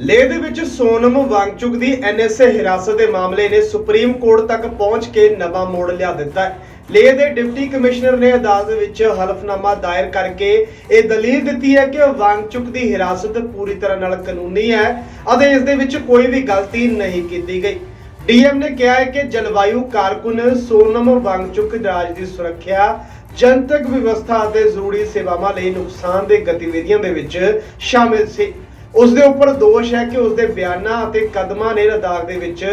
ਲੇਹ ਦੇ ਵਿੱਚ ਸੋਨਮ ਵਾਂਗਚੁਕ ਦੀ ਐਨਐਸਏ ਹਿਰਾਸਤ ਦੇ ਮਾਮਲੇ ਨੇ ਸੁਪਰੀਮ ਕੋਰਟ ਤੱਕ ਪਹੁੰਚ ਕੇ ਨਵਾਂ ਮੋੜ ਲਿਆ ਦਿੱਤਾ ਹੈ। ਲੇਹ ਦੇ ਡਿਪਟੀ ਕਮਿਸ਼ਨਰ ਨੇ ਅਦਾਲਤ ਵਿੱਚ ਹਲਫਨਾਮਾ ਦਾਇਰ ਕਰਕੇ ਇਹ ਦਲੀਲ ਦਿੱਤੀ ਹੈ ਕਿ ਵਾਂਗਚੁਕ ਦੀ ਹਿਰਾਸਤ ਪੂਰੀ ਤਰ੍ਹਾਂ ਨਾਲ ਕਾਨੂੰਨੀ ਹੈ ਅਤੇ ਇਸ ਦੇ ਵਿੱਚ ਕੋਈ ਵੀ ਗਲਤੀ ਨਹੀਂ ਕੀਤੀ ਗਈ। ਡੀਐਮ ਨੇ ਕਿਹਾ ਹੈ ਕਿ ਜਲਵਾਯੂ ਕਾਰਕੁਨ ਸੋਨਮ ਵਾਂਗਚੁਕ ਰਾਜ ਦੀ ਸੁਰੱਖਿਆ, ਜਨਤਕ ਵਿਵਸਥਾ ਅਤੇ ਜ਼ਰੂਰੀ ਸੇਵਾਵਾਂ ਲਈ ਨੁਕਸਾਨ ਦੇ ਗਤੀਵਿਧੀਆਂ ਦੇ ਵਿੱਚ ਸ਼ਾਮਿਲ ਸੀ। ਉਸ ਦੇ ਉੱਪਰ ਦੋਸ਼ ਹੈ ਕਿ ਉਸ ਦੇ ਬਿਆਨਾਂ ਅਤੇ ਕਦਮਾਂ ਨੇ ਲਦਾਖ ਦੇ ਵਿੱਚ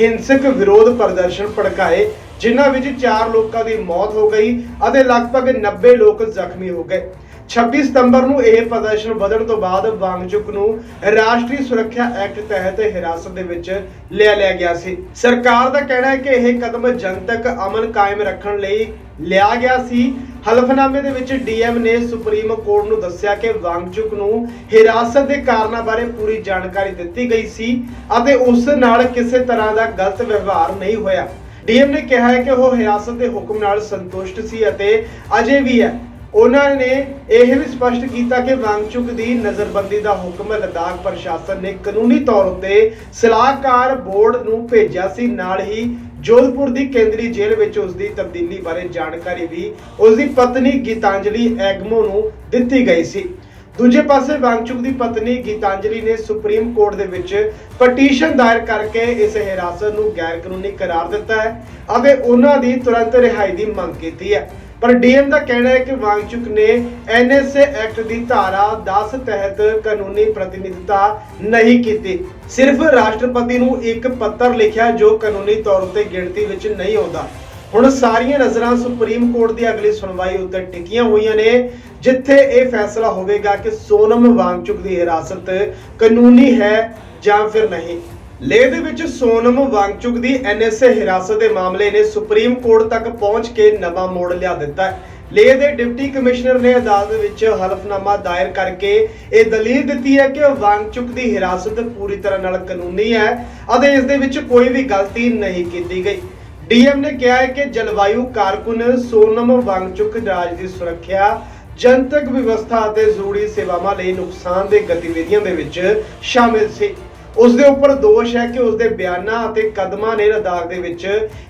ਹਿੰਸਕ ਵਿਰੋਧ ਪ੍ਰਦਰਸ਼ਨ ਭੜਕਾਏ, ਜਿਨ੍ਹਾਂ ਵਿੱਚ 4 ਲੋਕਾਂ ਦੀ ਮੌਤ ਹੋ ਗਈ ਅਤੇ ਲਗਭਗ 90 ਲੋਕ ਜ਼ਖਮੀ ਹੋ ਗਏ। 26 ਸਤੰਬਰ ਨੂੰ ਇਹ ਪ੍ਰਦਰਸ਼ਨ ਵਧਣ ਤੋਂ ਬਾਅਦ ਵਾਂਗਚੁਕ ਨੂੰ ਰਾਸ਼ਟਰੀ ਸੁਰੱਖਿਆ ਐਕਟ ਤਹਿਤ ਹਿਰਾਸਤ ਦੇ ਵਿੱਚ ਲਿਆ ਲਿਆ ਗਿਆ ਸੀ। ਸਰਕਾਰ ਦਾ ਕਹਿਣਾ ਹੈ ਕਿ ਇਹ ਕਦਮ ਜਨਤਕ ਅਮਨ ਕਾਇਮ ਰੱਖਣ ਲਈ ਲਿਆ ਗਿਆ ਸੀ। ਹਲਫਨਾਮੇ ਦੇ ਵਿੱਚ ਡੀਐਮ ਨੇ ਸੁਪਰੀਮ ਕੋਰਟ ਨੂੰ ਦੱਸਿਆ ਕਿ ਵਾਂਗਚੁਕ ਨੂੰ ਹਿਰਾਸਤ ਦੇ ਕਾਰਨਾਂ ਬਾਰੇ ਪੂਰੀ ਜਾਣਕਾਰੀ ਦਿੱਤੀ ਗਈ ਸੀ ਅਤੇ ਉਸ ਨਾਲ ਕਿਸੇ ਤਰ੍ਹਾਂ ਦਾ ਗਲਤ ਵਿਵਹਾਰ ਨਹੀਂ ਹੋਇਆ। ਡੀਐਮ ਨੇ ਕਿਹਾ ਹੈ ਕਿ ਉਹ ਹਿਰਾਸਤ ਦੇ ਹੁਕਮ ਨਾਲ ਸੰਤੁਸ਼ਟ ਸੀ ਅਤੇ ਅਜੇ ਵੀ ਹੈ। ਉਹਨਾਂ ਨੇ ਇਹ ਵੀ ਸਪਸ਼ਟ ਕੀਤਾ ਕਿ ਵਾਂਗਚੁਕ ਦੀ ਨਜ਼ਰਬੰਦੀ ਦਾ ਹੁਕਮ ਲਦਾਖ ਪ੍ਰਸ਼ਾਸਨ ਨੇ ਕਾਨੂੰਨੀ ਤੌਰ ਉੱਤੇ ਸਲਾਹਕਾਰ ਬੋਰਡ ਨੂੰ ਭੇਜਿਆ ਸੀ। ਨਾਲ ਹੀ ਜੋਧਪੁਰ ਦੀ ਕੇਂਦਰੀ ਜੇਲ੍ਹ ਵਿੱਚ ਉਸ ਦੀ ਤਬਦੀਲੀ ਬਾਰੇ ਜਾਣਕਾਰੀ ਵੀ ਉਸ ਦੀ ਪਤਨੀ ਗੀਤਾਂਜਲੀ ਐਗਮੋ ਨੂੰ ਦਿੱਤੀ ਗਈ ਸੀ। ਦੂਜੇ ਪਾਸੇ ਵਾਂਗਚੁਕ ਦੀ ਪਤਨੀ ਗੀਤਾਂਜਲੀ ਨੇ ਸੁਪਰੀਮ ਕੋਰਟ ਦੇ ਵਿੱਚ ਪਟੀਸ਼ਨ ਦਾਇਰ ਕਰਕੇ ਇਸ ਹਿਰਾਸਤ ਨੂੰ ਗੈਰ ਕਾਨੂੰਨੀ ਕਰਾਰ ਦਿੱਤਾ ਹੈ ਅਤੇ ਉਹਨਾਂ ਦੀ ਤੁਰੰਤ ਰਿਹਾਈ ਦੀ ਮੰਗ ਕੀਤੀ ਹੈ। ਪਰ ਡੀਐਮ ਦਾ ਕਹਿਣਾ ਹੈ ਕਿ ਵਾਂਗਚੁਕ ਨੇ ਐਨਐਸਏ ਐਕਟ ਦੀ ਧਾਰਾ 10 ਤਹਿਤ ਕਾਨੂੰਨੀ ਪ੍ਰਤੀਨਿਧਤਾ ਨਹੀਂ ਕੀਤੀ। ਸਿਰਫ ਰਾਸ਼ਟਰਪਤੀ ਨੂੰ ਇੱਕ ਪੱਤਰ ਲਿਖਿਆ ਜੋ ਕਾਨੂੰਨੀ ਤੌਰ ਉੱਤੇ ਗਿਣਤੀ ਵਿੱਚ ਨਹੀਂ ਆਉਂਦਾ। ਹੁਣ ਸਾਰੀਆਂ ਨਜ਼ਰਾਂ ਸੁਪਰੀਮ ਕੋਰਟ ਦੀ ਅਗਲੀ ਸੁਣਵਾਈ ਉੱਤੇ ਟਿਕੀਆਂ ਹੋਈਆਂ ਨੇ, ਜਿੱਥੇ ਇਹ ਫੈਸਲਾ ਹੋਵੇਗਾ ਕਿ ਸੋਨਮ ਵਾਂਗਚੁਕ ਦੀ ਹਿਰਾਸਤ ਕਾਨੂੰਨੀ ਹੈ ਜਾਂ ਫਿਰ ਨਹੀਂ। ਲੇਹ ਦੇ ਵਿੱਚ ਸੋਨਮ ਵਾਂਗਚੁਕ ਦੀ ਐਨਐਸਏ ਹਿਰਾਸਤ ਦੇ ਮਾਮਲੇ ਨੇ ਸੁਪਰੀਮ ਕੋਰਟ ਤੱਕ ਪਹੁੰਚ ਕੇ ਨਵਾਂ ਮੋੜ ਲਿਆ ਦਿੱਤਾ ਹੈ। ਲੇਹ ਦੇ ਡਿਪਟੀ ਕਮਿਸ਼ਨਰ ਨੇ ਅਦਾਲਤ ਵਿੱਚ ਹਲਫਨਾਮਾ ਦਾਇਰ ਕਰਕੇ ਇਹ ਦਲੀਲ ਦਿੱਤੀ ਹੈ ਕਿ ਵਾਂਗਚੁਕ ਦੀ ਹਿਰਾਸਤ ਪੂਰੀ ਤਰ੍ਹਾਂ ਨਾਲ ਕਾਨੂੰਨੀ ਹੈ ਅਤੇ ਇਸ ਦੇ ਵਿੱਚ ਕੋਈ ਵੀ ਗਲਤੀ ਨਹੀਂ ਕੀਤੀ ਗਈ। ਡੀਐਮ ਨੇ ਕਿਹਾ ਹੈ ਕਿ ਜਲਵਾਯੂ ਕਾਰਕੁਨ ਸੋਨਮ ਵਾਂਗਚੁਕ ਰਾਜ ਦੀ ਸੁਰੱਖਿਆ, ਜਨਤਕ ਵਿਵਸਥਾ ਅਤੇ ਜ਼ਰੂਰੀ ਸੇਵਾਵਾਂ ਲਈ ਨੁਕਸਾਨ ਦੇ ਗਤੀਵਿਧੀਆਂ ਦੇ ਵਿੱਚ ਸ਼ਾਮਿਲ ਸੀ। ਉਸ ਦੇ ਉੱਪਰ ਦੋਸ਼ ਹੈ ਕਿ ਉਸ ਦੇ ਬਿਆਨਾਂ ਅਤੇ ਕਦਮਾਂ ਨੇ ਲਦਾਖ ਦੇ ਵਿੱਚ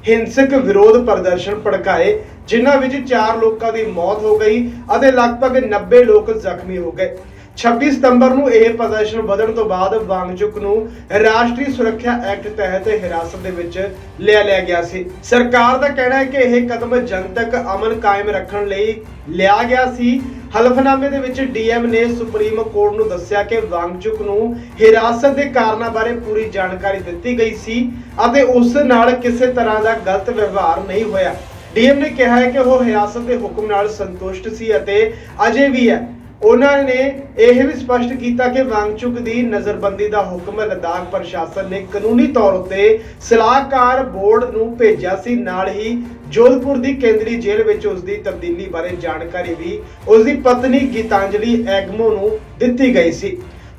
ਹਿੰਸਕ ਵਿਰੋਧ ਪ੍ਰਦਰਸ਼ਨ ਭੜਕਾਏ, ਜਿਨ੍ਹਾਂ ਵਿੱਚ 4 ਲੋਕਾਂ ਦੀ ਮੌਤ ਹੋ ਗਈ ਅਤੇ ਲਗਭਗ 90 ਲੋਕ ਜ਼ਖਮੀ ਹੋ ਗਏ। 26 ਸਤੰਬਰ ਨੂੰ ਇਹ ਪ੍ਰਦਰਸ਼ਨ ਵਧਣ ਤੋਂ ਬਾਅਦ ਵਾਂਗਚੁਕ ਨੂੰ ਰਾਸ਼ਟਰੀ ਸੁਰੱਖਿਆ ਐਕਟ ਤਹਿਤ ਹਿਰਾਸਤ ਦੇ ਵਿੱਚ ਲਿਆ ਲਿਆ ਗਿਆ ਸੀ। ਸਰਕਾਰ ਦਾ ਕਹਿਣਾ ਹੈ ਕਿ ਇਹ ਕਦਮ ਜਨਤਕ ਅਮਨ ਕਾਇਮ ਰੱਖਣ ਲਈ ਲਿਆ ਗਿਆ ਸੀ। ਹਲਫਨਾਮੇ ਦੇ ਵਿੱਚ ਡੀਐਮ ਨੇ ਸੁਪਰੀਮ ਕੋਰਟ ਨੂੰ ਦੱਸਿਆ ਕਿ ਵਾਂਗਚੁਕ ਨੂੰ ਹਿਰਾਸਤ ਦੇ ਕਾਰਨਾਂ ਬਾਰੇ ਪੂਰੀ ਜਾਣਕਾਰੀ ਦਿੱਤੀ ਗਈ ਸੀ ਅਤੇ ਉਸ ਨਾਲ ਕਿਸੇ ਤਰ੍ਹਾਂ ਦਾ ਗਲਤ ਵਿਵਹਾਰ ਨਹੀਂ ਹੋਇਆ। ਡੀਐਮ ਨੇ ਕਿਹਾ ਹੈ ਕਿ ਉਹ ਹਿਰਾਸਤ ਦੇ ਹੁਕਮ ਨਾਲ ਸੰਤੁਸ਼ਟ ਸੀ ਅਤੇ ਅਜੇ ਵੀ ਹੈ। ਉਹਨਾਂ ਨੇ ਇਹ ਵੀ ਸਪਸ਼ਟ ਕੀਤਾ ਕਿ ਵਾਂਗਚੁਕ ਦੀ ਨਜ਼ਰਬੰਦੀ ਦਾ ਹੁਕਮ ਲਦਾਖ ਪ੍ਰਸ਼ਾਸਨ ਨੇ ਕਾਨੂੰਨੀ ਤੌਰ ਉੱਤੇ ਸਲਾਹਕਾਰ ਬੋਰਡ ਨੂੰ ਭੇਜਿਆ ਸੀ। ਨਾਲ ਹੀ ਜੋਧਪੁਰ ਦੀ ਕੇਂਦਰੀ ਜੇਲ੍ਹ ਵਿੱਚ ਉਸ ਦੀ ਤਬਦੀਲੀ ਬਾਰੇ ਜਾਣਕਾਰੀ ਵੀ ਉਸ ਦੀ ਪਤਨੀ ਗੀਤਾਂਜਲੀ ਐਗਮੋ ਨੂੰ ਦਿੱਤੀ ਗਈ ਸੀ।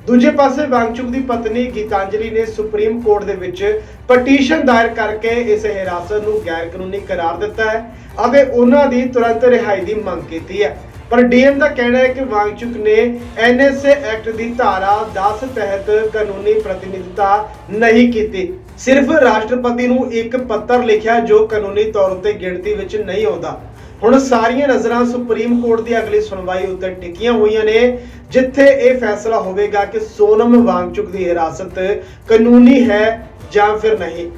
ਦੂਜੇ ਪਾਸੇ ਵਾਂਗਚੁਕ ਦੀ ਪਤਨੀ ਗੀਤਾਂਜਲੀ ਨੇ ਸੁਪਰੀਮ ਕੋਰਟ ਦੇ ਵਿੱਚ ਪਟੀਸ਼ਨ ਦਾਇਰ ਕਰਕੇ ਇਸ ਹਿਰਾਸਤ ਨੂੰ ਗੈਰ ਕਾਨੂੰਨੀ ਕਰਾਰ ਦਿੱਤਾ ਹੈ ਅਤੇ ਉਹਨਾਂ ਦੀ ਤੁਰੰਤ ਰਿਹਾਈ ਦੀ ਮੰਗ ਕੀਤੀ ਹੈ। ਪਰ ਡੀਐਮ ਦਾ ਕਹਿਣਾ ਹੈ ਕਿ ਵਾਂਗਚੁਕ ਨੇ ਐਨਐਸਏ ਐਕਟ ਦੀ ਧਾਰਾ 10 ਤਹਿਤ ਕਾਨੂੰਨੀ ਪ੍ਰਤੀਨਿਧਤਾ ਨਹੀਂ ਕੀਤੀ। ਸਿਰਫ ਰਾਸ਼ਟਰਪਤੀ ਨੂੰ ਇੱਕ ਪੱਤਰ ਲਿਖਿਆ ਜੋ ਕਾਨੂੰਨੀ ਤੌਰ ਉੱਤੇ ਗਿਣਤੀ ਵਿੱਚ ਨਹੀਂ ਆਉਂਦਾ। ਹੁਣ ਸਾਰੀਆਂ ਨਜ਼ਰਾਂ ਸੁਪਰੀਮ ਕੋਰਟ ਦੀ ਅਗਲੀ ਸੁਣਵਾਈ ਉੱਤੇ ਟਿਕੀਆਂ ਹੋਈਆਂ ਨੇ, ਜਿੱਥੇ ਇਹ ਫੈਸਲਾ ਹੋਵੇਗਾ ਕਿ ਸੋਨਮ ਵਾਂਗਚੁਕ ਦੀ ਹਿਰਾਸਤ ਕਾਨੂੰਨੀ ਹੈ ਜਾਂ ਫਿਰ ਨਹੀਂ।